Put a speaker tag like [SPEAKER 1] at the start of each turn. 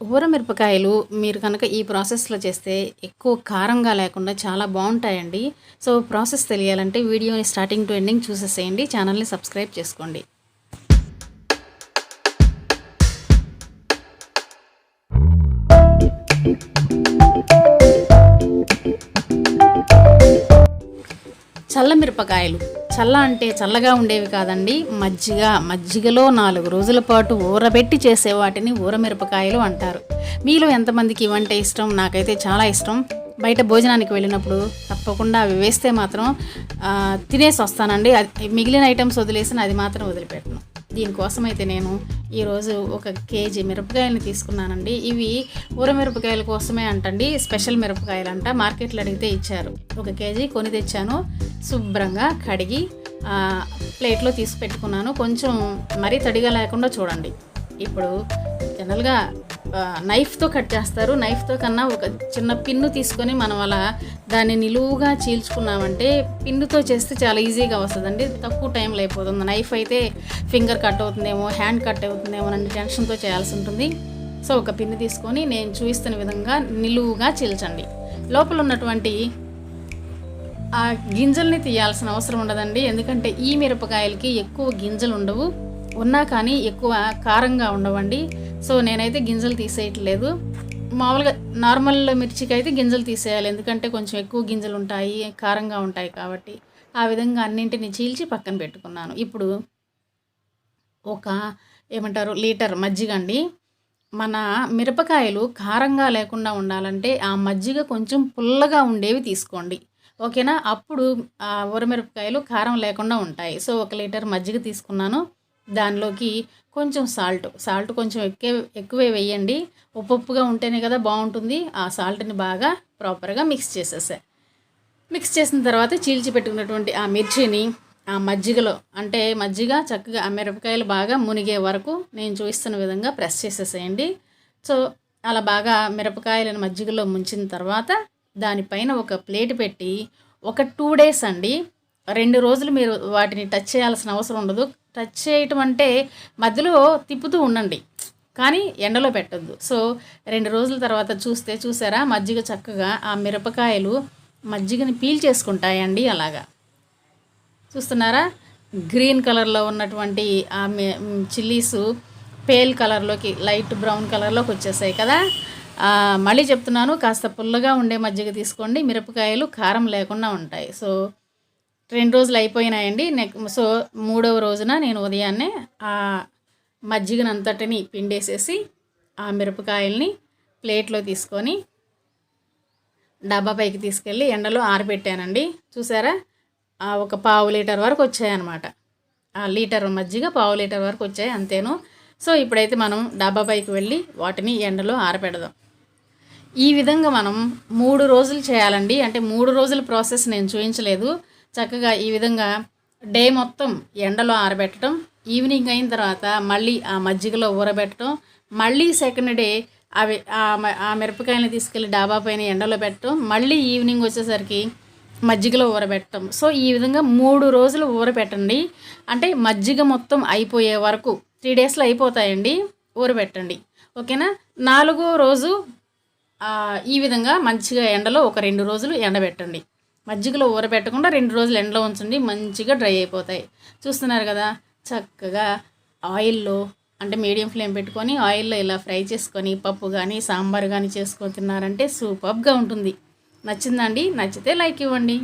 [SPEAKER 1] ఊరమిరపకాయలు మీరు కనుక ఈ ప్రాసెస్లో చేస్తే ఎక్కువ కారంగా లేకుండా చాలా బాగుంటాయండి. సో ప్రాసెస్ తెలియాలంటే వీడియోని స్టార్టింగ్ టు ఎండింగ్ చూసేసేయండి. ఛానల్ని సబ్స్క్రైబ్ చేసుకోండి. చల్ల మిరపకాయలు. చల్ల అంటే చల్లగా ఉండేవి కాదండి. మజ్జిగ మజ్జిగలో నాలుగు రోజుల పాటు ఊరబెట్టి చేసే వాటిని ఊరమిరపకాయలు అంటారు. మీలో ఎంతమందికి ఇవంటే ఇష్టం? నాకైతే చాలా ఇష్టం. బయట భోజనానికి వెళ్ళినప్పుడు తప్పకుండా అవి వేస్తే మాత్రం తినేసి వస్తానండి. అది మిగిలిన ఐటమ్స్ వదిలేసిన అది మాత్రం వదిలిపెట్టను. దీనికోసమైతే నేను ఈరోజు ఒక కేజీ మిరపకాయలను తీసుకున్నానండి. ఇవి ఊర మిరపకాయల కోసమే అంటండి స్పెషల్ మిరపకాయలు అంట మార్కెట్లో అడిగితే ఇచ్చారు. ఒక కేజీ కొని తెచ్చాను. శుభ్రంగా కడిగి ప్లేట్లో తీసి పెట్టుకున్నాను. కొంచెం మరీ తడిగా లేకుండా చూడండి. ఇప్పుడు జనరల్గా నైఫ్తో కట్ చేస్తారు. నైఫ్తో కన్నా ఒక చిన్న పిన్ను తీసుకొని మనం అలా దాన్ని నిలువుగా చీల్చుకున్నామంటే పిన్నుతో చేస్తే చాలా ఈజీగా వస్తుందండి. తక్కువ టైంలో అయిపోతుంది. నైఫ్ అయితే ఫింగర్ కట్ అవుతుందేమో హ్యాండ్ కట్ అవుతుందేమో అని టెన్షన్తో చేయాల్సి ఉంటుంది. సో ఒక పిన్ను తీసుకొని నేను చూపిస్తున్న విధంగా నిలువుగా చీల్చండి. లోపల ఉన్నటువంటి ఆ గింజల్ని తీయాల్సిన అవసరం ఉండదండి. ఎందుకంటే ఈ మిరపకాయలకి ఎక్కువ గింజలు ఉండవు. ఉన్నా కానీ ఎక్కువ కారంగా ఉండవండి. సో నేనైతే గింజలు తీసేయట్లేదు. మామూలుగా నార్మల్ మిర్చికి అయితే గింజలు తీసేయాలి. ఎందుకంటే కొంచెం ఎక్కువ గింజలు ఉంటాయి కారంగా ఉంటాయి కాబట్టి. ఆ విధంగా అన్నింటిని చీల్చి పక్కన పెట్టుకున్నాను. ఇప్పుడు ఒక ఏమంటారు లీటర్ మజ్జిగ అండి. మన మిరపకాయలు కారంగా లేకుండా ఉండాలంటే ఆ మజ్జిగ కొంచెం పుల్లగా ఉండేవి తీసుకోండి. ఓకేనా? అప్పుడు ఆ ఊరమిరపకాయలు కారం లేకుండా ఉంటాయి. సో ఒక లీటర్ మజ్జిగ తీసుకున్నాను. దానిలోకి కొంచెం సాల్ట్ సాల్ట్ కొంచెం ఎక్కువ ఎక్కువే వేయండి. ఉప్పు ఉప్పుగా ఉంటేనే కదా బాగుంటుంది. ఆ సాల్ట్ని బాగా ప్రాపర్గా మిక్స్ చేసేసా. మిక్స్ చేసిన తర్వాత చీల్చి పెట్టుకున్నటువంటి ఆ మిర్చిని ఆ మజ్జిగలో అంటే మజ్జిగ చక్కగా ఆ మిరపకాయలు బాగా మునిగే వరకు నేను చూపిస్తున్న విధంగా ప్రెస్ చేసేసేయండి. సో అలా బాగా మిరపకాయలను మజ్జిగలో ముంచిన తర్వాత దానిపైన ఒక ప్లేట్ పెట్టి ఒక టూ డేస్ అండి. రెండు రోజులు మీరు వాటిని టచ్ చేయాల్సిన అవసరం ఉండదు. టచ్ చేయటం అంటే మధ్యలో తిప్పుతూ ఉండండి. కానీ ఎండలో పెట్టద్దు. సో రెండు రోజుల తర్వాత చూస్తే చూసారా? మజ్జిగ చక్కగా ఆ మిరపకాయలు మజ్జిగని పీల్ చేసుకుంటాయండి అలాగా. చూస్తున్నారా? గ్రీన్ కలర్లో ఉన్నటువంటి ఆ చిల్లీస్ పేల్ కలర్లోకి లైట్ బ్రౌన్ కలర్లోకి వచ్చేసాయి కదా? మళ్ళీ చెప్తున్నాను కాస్త పుల్లగా ఉండే మజ్జిగ తీసుకోండి. మిరపకాయలు కారం లేకుండా ఉంటాయి. సో రెండు రోజులు అయిపోయినాయండి. నెక్ సో మూడవ రోజున నేను ఉదయాన్నే ఆ మజ్జిగనంతటిని పిండేసేసి ఆ మిరపకాయల్ని ప్లేట్లో తీసుకొని డబ్బా పైకి తీసుకెళ్ళి ఎండలో ఆరబెట్టానండి. చూసారా? ఆ ఒక పావు లీటర్ వరకు వచ్చాయన్నమాట. ఆ లీటర్ మజ్జిగ పావు లీటర్ వరకు వచ్చాయి అంతేను. సో ఇప్పుడైతే మనం డబ్బా పైకి వెళ్ళి వాటిని ఎండలో ఆరబెడదాం. ఈ విధంగా మనం మూడు రోజులు చేయాలండి. అంటే మూడు రోజుల ప్రాసెస్ నేను చూపించలేదు చక్కగా ఈ విధంగా డే మొత్తం ఎండలో ఆరబెట్టడం ఈవినింగ్ అయిన తర్వాత మళ్ళీ ఆ మజ్జిగలో ఊరబెట్టడం మళ్ళీ సెకండ్ డే అవి ఆ ఆ మిరపకాయలని తీసుకెళ్ళి డాబా పైన ఎండలో పెట్టడం మళ్ళీ ఈవినింగ్ వచ్చేసరికి మజ్జిగలో ఊరబెట్టడం. సో ఈ విధంగా మూడు రోజులు ఊరబెట్టండి. అంటే మజ్జిగ మొత్తం అయిపోయే వరకు త్రీ డేస్లో అయిపోతాయండి ఊరబెట్టండి. ఓకేనా? నాలుగో రోజు ఈ విధంగా మంచిగా ఎండలో ఒక రెండు రోజులు ఎండబెట్టండి. మజ్జిగలో ఊరబెట్టకుండా రెండు రోజులు ఎండలో ఉంచండి మంచిగా డ్రై అయిపోతాయి. చూస్తున్నారు కదా చక్కగా ఆయిల్లో అంటే మీడియం ఫ్లేమ్ పెట్టుకొని ఆయిల్లో ఇలా ఫ్రై చేసుకొని పప్పు కానీ సాంబార్ కానీ చేసుకొని తిన్నారంటే సూపర్గా ఉంటుంది. నచ్చిందండి నచ్చితే లైక్ ఇవ్వండి.